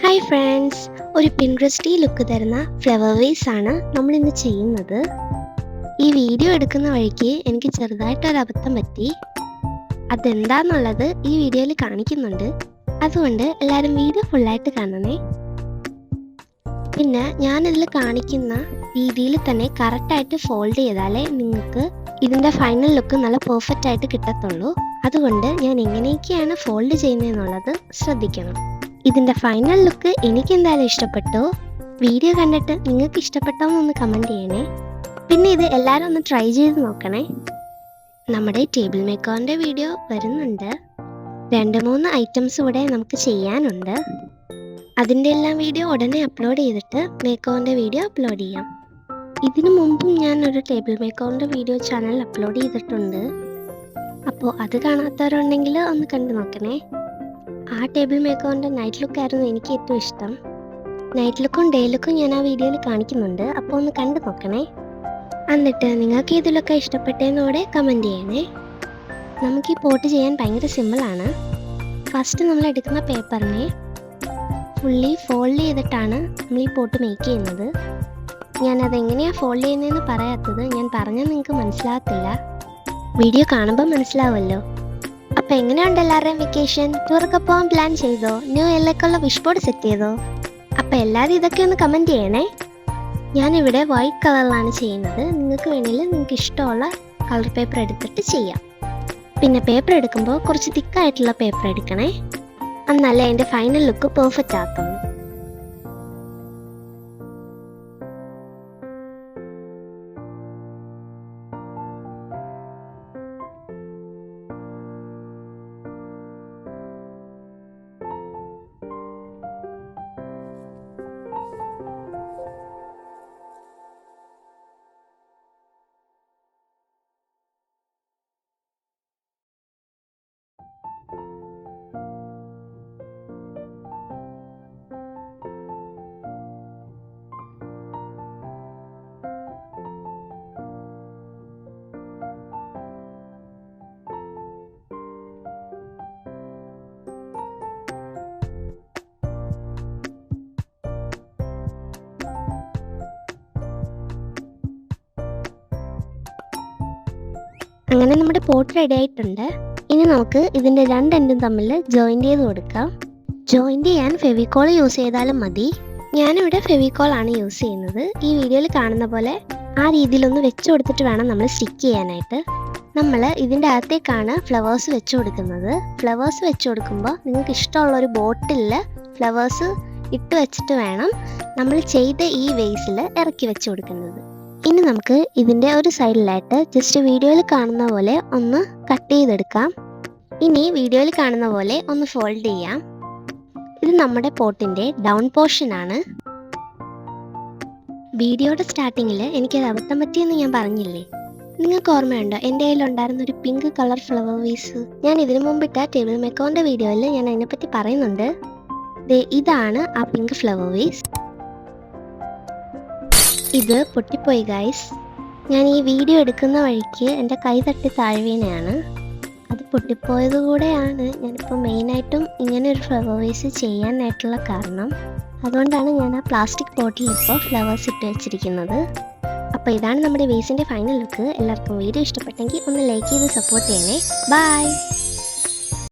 Hi friends ഒരു പിൻട്രസ്റ്റി look തരുന്ന flower vase ആണ് നമ്മൾ ഇന്ന് ചെയ്യുന്നത്. ഈ വീഡിയോ എടുക്കുന്ന വഴിക്ക് എനിക്ക് ചെറുതായിട്ട് ഒരു അബദ്ധം പറ്റി. അതെന്താന്നുള്ളത് ഈ വീഡിയോയിൽ കാണിക്കുന്നുണ്ട്. അതുകൊണ്ട് എല്ലാവരും വീഡിയോ ഫുള്ളായിട്ട് കാണണേ. പിന്നെ ഞാനിതിൽ കാണിക്കുന്ന രീതിയിൽ തന്നെ കറക്റ്റായിട്ട് ഫോൾഡ് ചെയ്താലേ നിങ്ങൾക്ക് ഇതിന്റെ ഫൈനൽ ലുക്ക് നല്ല പെർഫെക്റ്റ് ആയിട്ട് കിട്ടത്തുള്ളൂ. അതുകൊണ്ട് ഞാൻ എങ്ങനെയൊക്കെയാണ് ഫോൾഡ് ചെയ്യുന്നതെന്നുള്ളത് ശ്രദ്ധിക്കണം. ഇതിന്റെ ഫൈനൽ ലുക്ക് എനിക്ക് എന്തായാലും ഇഷ്ടപ്പെട്ടു. വീഡിയോ കണ്ടിട്ട് നിങ്ങൾക്ക് ഇഷ്ടപ്പെട്ടോ എന്നൊന്ന് കമന്റ് ചെയ്യണേ. പിന്നെ ഇത് എല്ലാവരും ഒന്ന് ട്രൈ ചെയ്ത് നോക്കണേ. നമ്മുടെ ടേബിൾ മേക്കറിന്റെ വീഡിയോ വരുന്നുണ്ട്. രണ്ട് മൂന്ന് ഐറ്റംസ് ഇവിടെ നമുക്ക് ചെയ്യാനുണ്ട്. അതിന്റെ എല്ലാം വീഡിയോ ഉടനെ അപ്ലോഡ് ചെയ്തിട്ട് മേക്കോറിന്റെ വീഡിയോ അപ്ലോഡ് ചെയ്യാം. ഇതിനു മുമ്പും ഞാൻ ഒരു ടേബിൾ മേക്കറിന്റെ വീഡിയോ ചാനൽ അപ്ലോഡ് ചെയ്തിട്ടുണ്ട്. അപ്പോൾ അത് കാണാത്തവരുണ്ടെങ്കിൽ ഒന്ന് കണ്ടു നോക്കണേ. ആ ടേബിൾ മേക്കറിന്റെ നൈറ്റ് ലുക്കായിരുന്നു എനിക്ക് ഏറ്റവും ഇഷ്ടം. നൈറ്റ് ലുക്കും ഡേ ലുക്കും ഞാൻ ആ വീഡിയോയിൽ കാണിക്കുന്നുണ്ട്. അപ്പോൾ ഒന്ന് കണ്ടു നോക്കണേ. എന്നിട്ട് നിങ്ങൾക്ക് ഇതിലൊക്കെ ഇഷ്ടപ്പെട്ടതെന്നോടെ കമന്റ് ചെയ്യണേ. നമുക്ക് ഈ പോട്ട് ചെയ്യാൻ ഭയങ്കര സിമ്പിളാണ് ഫസ്റ്റ് നമ്മൾ എടുക്കുന്ന പേപ്പറിനെ ഫുള്ളി ഫോൾഡ് ചെയ്തിട്ടാണ് നമ്മൾ ഈ പോട്ട് മേക്ക് ചെയ്യുന്നത്. ഞാനത് എങ്ങനെയാണ് ഫോൾഡ് ചെയ്യുന്നതെന്ന് പറയാത്തത് ഞാൻ പറഞ്ഞാൽ നിങ്ങൾക്ക് മനസ്സിലാകത്തില്ല. വീഡിയോ കാണുമ്പോൾ മനസ്സിലാവുമല്ലോ. അപ്പോൾ എങ്ങനെയുണ്ട് എല്ലാവരുടെയും വെക്കേഷൻ ടൂറൊക്കെ പോകാൻ പ്ലാൻ ചെയ്തോ? ന്യൂ ഇയറിലേക്കുള്ള വിഷ് ബോർഡ് സെറ്റ് ചെയ്തോ? അപ്പൊ എല്ലാവരും ഇതൊക്കെ ഒന്ന് കമന്റ് ചെയ്യണേ. ഞാനിവിടെ വൈറ്റ് കളറിലാണ് ചെയ്യുന്നത്. നിങ്ങൾക്ക് വേണമെങ്കിൽ നിങ്ങൾക്ക് ഇഷ്ടമുള്ള കളർ പേപ്പർ എടുത്തിട്ട് ചെയ്യാം. പിന്നെ പേപ്പർ എടുക്കുമ്പോൾ കുറച്ച് തിക്കായിട്ടുള്ള പേപ്പർ എടുക്കണേ. എന്നാലേ അതിന്റെ ഫൈനൽ ലുക്ക് പെർഫെക്റ്റ് ആക്കുന്നു. അങ്ങനെ നമ്മുടെ പോട്ട് റെഡി ആയിട്ടുണ്ട്. ഇനി നമുക്ക് ഇതിന്റെ രണ്ടെൻഡും തമ്മിൽ ജോയിന്റ് ചെയ്ത് കൊടുക്കാം. ജോയിന്റ് ചെയ്യാൻ ഫെവിക്കോൾ യൂസ് ചെയ്താലും മതി. ഞാനിവിടെ ഫെവിക്കോൾ ആണ് യൂസ് ചെയ്യുന്നത്. ഈ വീഡിയോയിൽ കാണുന്ന പോലെ ആ രീതിയിലൊന്ന് വെച്ച് കൊടുത്തിട്ട് വേണം നമ്മൾ സ്റ്റിക്ക് ചെയ്യാനായിട്ട്. നമ്മൾ ഇതിന്റെ അകത്തേക്കാണ് ഫ്ലവേഴ്സ് വെച്ച് കൊടുക്കുന്നത്. ഫ്ലവേഴ്സ് വെച്ച് കൊടുക്കുമ്പോൾ നിങ്ങൾക്ക് ഇഷ്ടമുള്ള ഒരു ബോട്ടിലിൽ ഫ്ലവേഴ്സ് ഇട്ട് വെച്ചിട്ട് വേണം നമ്മൾ ചെയ്ത ഈ വേസിൽ ഇറക്കി വെച്ച് കൊടുക്കുന്നത്. ഇനി നമുക്ക് ഇതിന്റെ ഒരു സൈഡിലായിട്ട് ജസ്റ്റ് വീഡിയോയിൽ കാണുന്ന പോലെ ഒന്ന് കട്ട് ചെയ്തെടുക്കാം. ഇനി വീഡിയോയിൽ കാണുന്ന പോലെ ഒന്ന് ഫോൾഡ് ചെയ്യാം. ഇത് നമ്മുടെ പോട്ടിന്റെ ഡൗൺ പോർഷൻ ആണ്. വീഡിയോയുടെ സ്റ്റാർട്ടിങ്ങിൽ എനിക്കത് അബദ്ധം പറ്റിയെന്ന് ഞാൻ പറഞ്ഞില്ലേ? നിങ്ങൾക്ക് ഓർമ്മയുണ്ടോ? എന്റെ കയ്യിലുണ്ടായിരുന്ന ഒരു പിങ്ക് കളർ ഫ്ലവർ വീസ് ഞാൻ ഇതിനു മുമ്പിട്ട ടേബിൾ മെക്കോന്റെ വീഡിയോയിൽ ഞാൻ അതിനെപ്പറ്റി പറയുന്നുണ്ട്. ഇതാണ് ആ പിങ്ക് ഫ്ലവർ വീസ് ഇത് പൊട്ടിപ്പോയി ഗൈസ് ഞാൻ ഈ വീഡിയോ എടുക്കുന്ന വഴിക്ക് എന്റെ കൈ തട്ടി താഴെ വീണയാണ് അത് പൊട്ടിപ്പോയത് കൂടെയാണ് ഞാനിപ്പോൾ മെയിനായിട്ടും ഇങ്ങനെ ഒരു ഫ്ലവർ വേസ് ചെയ്യാനായിട്ടുള്ള കാരണം. അതുകൊണ്ടാണ് ഞാൻ ആ പ്ലാസ്റ്റിക് ബോട്ടിൽ ഇപ്പോൾ ഫ്ലവേഴ്സ് ഇട്ട് വെച്ചിരിക്കുന്നത്. അപ്പോൾ ഇതാണ് നമ്മുടെ വേസിന്റെ ഫൈനൽ ലുക്ക് എല്ലാവർക്കും വീഡിയോ ഇഷ്ടപ്പെട്ടെങ്കിൽ ഒന്ന് ലൈക്ക് ചെയ്ത് സപ്പോർട്ട് ചെയ്യണേ. ബൈ